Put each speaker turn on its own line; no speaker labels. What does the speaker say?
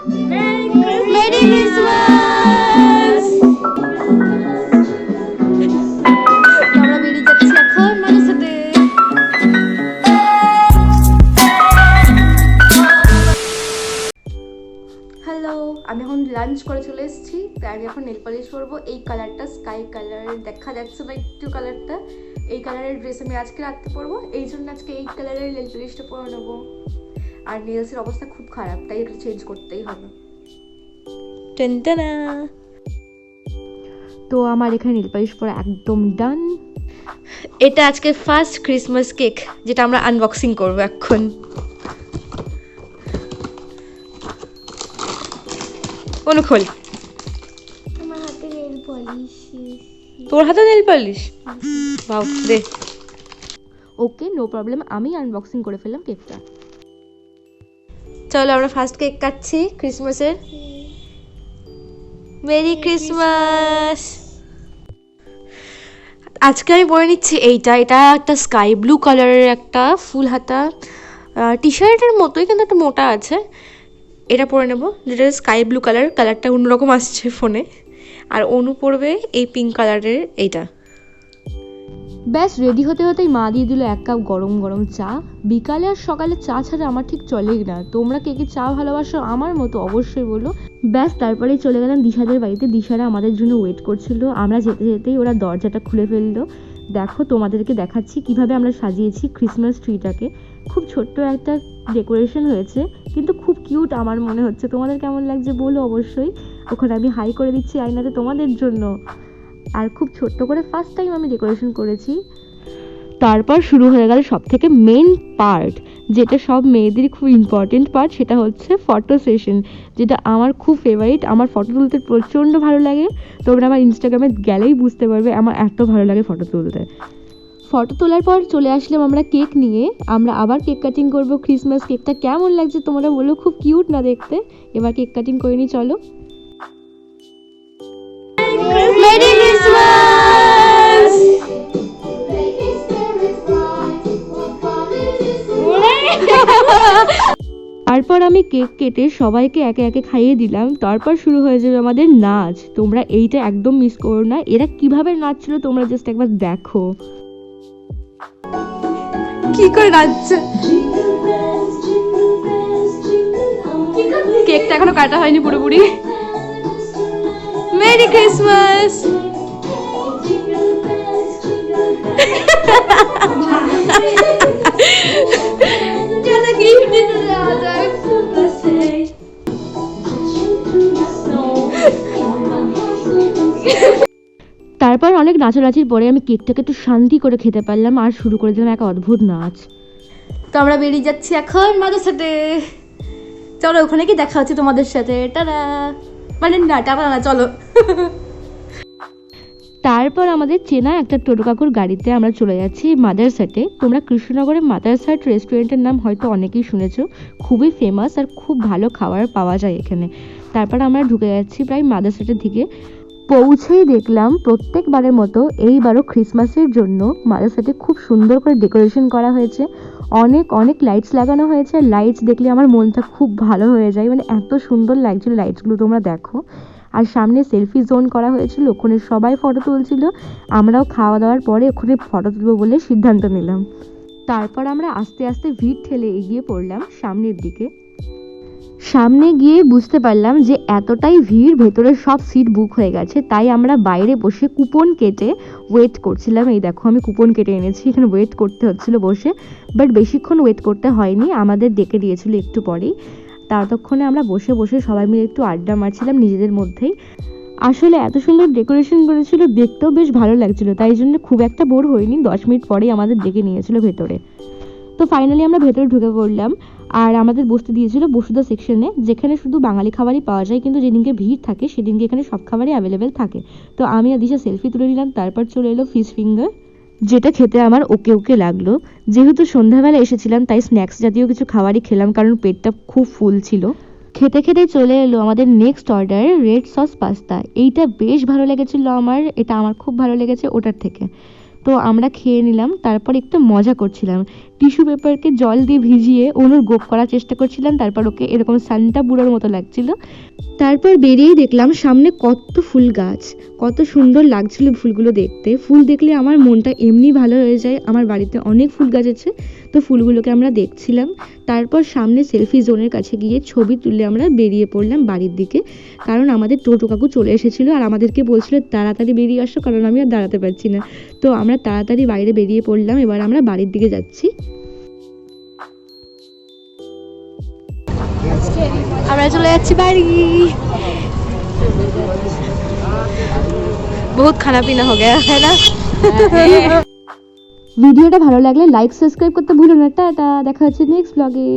Merry Christmas আমরা বেরিয়ে যাচ্ছি এখন মানুষের সাথে হ্যালো আমি এখন লাঞ্চ করে চলে এসেছি তাই আমি এখন নেল পলিশ করব। এই কালারটা স্কাই কালার দেখা যাচ্ছে বা একটু কালারটা এই কালারের ড্রেস আমি আজকে রাখতে পরবো এই জন্য আজকে এই কালারের নেল পলিশটা পরে নেব। আর নেলসের অবস্থা খুব খারাপ তাই একটু চেঞ্জ করতেই হবে। টেনটানা তো আমার এখানে নীল পালিশ পরা একদম ডান এটা আজকে ফার্স্ট ক্রিসমাস কেক যেটা আমরা আনবক্সিং করব এখন। অনুখোল
আমার হাতে নেল পলিশ
তোর হাতে নেল পালিশ বাউ দে। ওকে নো প্রবলেম আমি আনবক্সিং করে ফেললাম কেকটা চলো আমরা ফার্স্ট কেক কাটছি ক্রিসমাসের মেরি ক্রিসমাস আজকে আমি পরে নিচ্ছি এইটা, এটা একটা স্কাই ব্লু কালারের একটা ফুল হাতা। টি শার্টের মতোই কিন্তু একটা মোটা আছে। এটা পরে নেব। যেটা স্কাই ব্লু কালার কালারটা অন্যরকম আসছে ফোনে আর অনু পরবে এই পিঙ্ক কালারের এইটা। ব্যাস রেডি হতে হতেই মা দিয়ে দিল এক কাপ গরম গরম চা। বিকালে আর সকালে চা ছাড়া আমার ঠিক চলেই না। তোমরা কে কে চা ভালোবাসো আমার মতো অবশ্যই বলো। ব্যাস, তারপরেই চলে গেলাম দিশাদের বাড়িতে। দিশারা আমাদের জন্য ওয়েট করছিল। আমরা যেতে যেতেই ওরা দরজাটা খুলে ফেলল। দেখো, তোমাদেরকে দেখাচ্ছি কীভাবে আমরা সাজিয়েছি ক্রিসমাস ট্রিটাকে খুব ছোট্ট একটা ডেকোরেশন হয়েছে, কিন্তু খুব কিউট আমার মনে হচ্ছে। তোমাদের কেমন লাগছে বলো অবশ্যই। ওখানে আমি হাই করে দিচ্ছি আয়নাতে তোমাদের জন্য। আর খুব ছোট্ট করে ফার্স্ট টাইম আমি ডেকোরেশন করেছি। তারপর শুরু হয়ে গেল সব থেকে মেন পার্ট যেটা সব মেয়েদের খুব ইম্পর্টেন্ট পার্ট সেটা হচ্ছে ফটো সেশন যেটা আমার খুব ফেভারিট আমার ফটো তুলতে প্রচণ্ড ভালো লাগে। তোমরা আমার ইনস্টাগ্রামে গেলেই বুঝতে পারবে আমার এত ভালো লাগে ফটো তুলতে। ফটো তোলার পর চলে আসলাম আমরা কেক নিয়ে। আমরা আবার কেক কাটিং করব ক্রিসমাস কেকটা কেমন লাগছে তোমরা বলো, খুব কিউট না দেখতে। এবার কেক কাটিং করে নি চলো। তারপর আমি কেক কেটে সবাইকে একে একে খাইয়ে দিলাম। তারপর শুরু হয়ে যাবে আমাদের নাচ। তোমরা এইটা একদম মিস করো না। এরা কীভাবে নাচছিল তোমরা জাস্ট একবার দেখো। কি করে নাচছে? কেকটা এখনও কাটা হয়নি পুরোপুরি। Merry Christmas! তারপর অনেক নাচানাচির পরে আমি কেকটাকে একটু শান্তি করে খেতে পারলাম আর শুরু করে দিলাম এক অদ্ভুত নাচ। তো আমরা বেরিয়ে যাচ্ছি এখন মাদের সাথে। চলো ওখানে কি দেখা হচ্ছে তোমাদের সাথে। টাটা। মানে না টাকা না চলো। তারপর আমাদের চেনা একটা টোটো কাকুর গাড়িতে আমরা চলে যাচ্ছি মাদার সাটে তোমরা কৃষ্ণনগরের মাদার সাট রেস্টুরেন্টের নাম হয়তো অনেকেই শুনেছো। খুবই ফেমাস আর খুব ভালো খাবার পাওয়া যায় এখানে। তারপর আমরা ঢুকে যাচ্ছি প্রায় মাদার সাটের দিকে। পৌঁছেই দেখলাম প্রত্যেকবারের মতো এইবারও ক্রিসমাসের জন্য মাদার সাথে খুব সুন্দর করে ডেকোরেশন করা হয়েছে। অনেক অনেক লাইটস লাগানো হয়েছে। লাইটস দেখলে আমার মনটা খুব ভালো হয়ে যায়। মানে এত সুন্দর লাগছিল লাইটসগুলো তোমরা দেখো। আর সামনে সেলফি জোন করা হয়েছিল, ওখানে সবাই ফটো তুলছিল। আমরাও খাওয়া দাওয়ার পরে ওখানে ফটো তুলবো বলে সিদ্ধান্ত নিলাম। তারপর আমরা আস্তে আস্তে ভিড় ঠেলে এগিয়ে পড়লাম সামনের দিকে। সামনে গিয়ে বুঝতে পারলাম যে এতটাই ভিড়, ভেতরে সব সিট বুক হয়ে গেছে, তাই আমরা বাইরে বসে কুপন কেটে ওয়েট করছিলাম। এই দেখো, আমি কুপন কেটে এনেছি, এখানে ওয়েট করতে হচ্ছিল বসে বাট বেশিক্ষণ ওয়েট করতে হয়নি, আমাদের ডেকে দিয়েছিল একটু পরেই। ততক্ষণে আমরা বসে বসে সবাই মিলে একটু আড্ডা মারছিলাম নিজেদের মধ্যেই। আসলে এত সুন্দর ডেকোরেশন করেছিল, দেখতেও বেশ ভালো লাগছিল, তাই জন্য খুব একটা বোর হয়নি, দশ মিনিট পরেই আমাদের ডেকে নিয়েছিল ভেতরে। তো ফাইনালি আমরা ভেতরে ঢুকে পড়লাম। আর আমাদের বসতে দিয়েছিল বসুদা সেকশনে যেখানে শুধু বাঙালি খাবারই পাওয়া যায়, কিন্তু যেদিনকে ভিড় থাকে, সেদিনকে এখানে সব খাবারই অ্যাভেলেবেল থাকে। তো আমি আর দিশা সেলফি তুলে নিলাম, তারপর চলে এলো ফিশ ফিঙ্গার যেটা খেতে আমার ওকে ওকে লাগল। যেহেতু সন্ধ্যাবেলা এসেছিলাম, তাই স্ন্যাক্স জাতীয় কিছু খাবারই খেলাম, কারণ পেটটা খুব ফুল ছিল। খেতে খেতে চলে এলো আমাদের next order red sauce pasta এইটা বেশ ভালো লেগেছিল আমার, এটা আমার খুব ভালো লেগেছে ওটার থেকে। তো আমরা খেয়ে নিলাম, তারপর একটু মজা করছিলাম। টিস্যু পেপারকে জল দিয়ে ভিজিয়ে অনুর গোপ করার চেষ্টা করছিলাম, তারপর ওকে এরকম সান্টা বুড়োর মতো লাগছিল। তারপর বেরিয়েই দেখলাম সামনে কত ফুল গাছ, কত সুন্দর লাগছিল ফুলগুলো দেখতে। ফুল দেখলে আমার মনটা এমনি ভালো হয়ে যায়, আমার বাড়িতে অনেক ফুল গাছ আছে, তো ফুলগুলোকে আমরা দেখছিলাম। তারপর সামনে সেলফি জোনের কাছে গিয়ে ছবি তুলে আমরা বেরিয়ে পড়লাম বাড়ির দিকে, কারণ আমাদের টোটো কাকু চলে এসেছিল আর আমাদেরকে বলছিল, তাড়াতাড়ি বেরিয়ে আসো, কারণ আমি আর দাঁড়াতে পারছি না। তো আমরা তাড়াতাড়ি বাইরে বেরিয়ে পড়লাম, এবার আমরা বাড়ির দিকে যাচ্ছি। আমরা চলে যাচ্ছি বাড়ি। বহুত খানা পিনা হো है ना ভিডিওটা ভালো লাগলে লাইক সাবস্ক্রাইব করতে ভুলো না। টাটা, দেখা হচ্ছে নেক্সট ব্লগে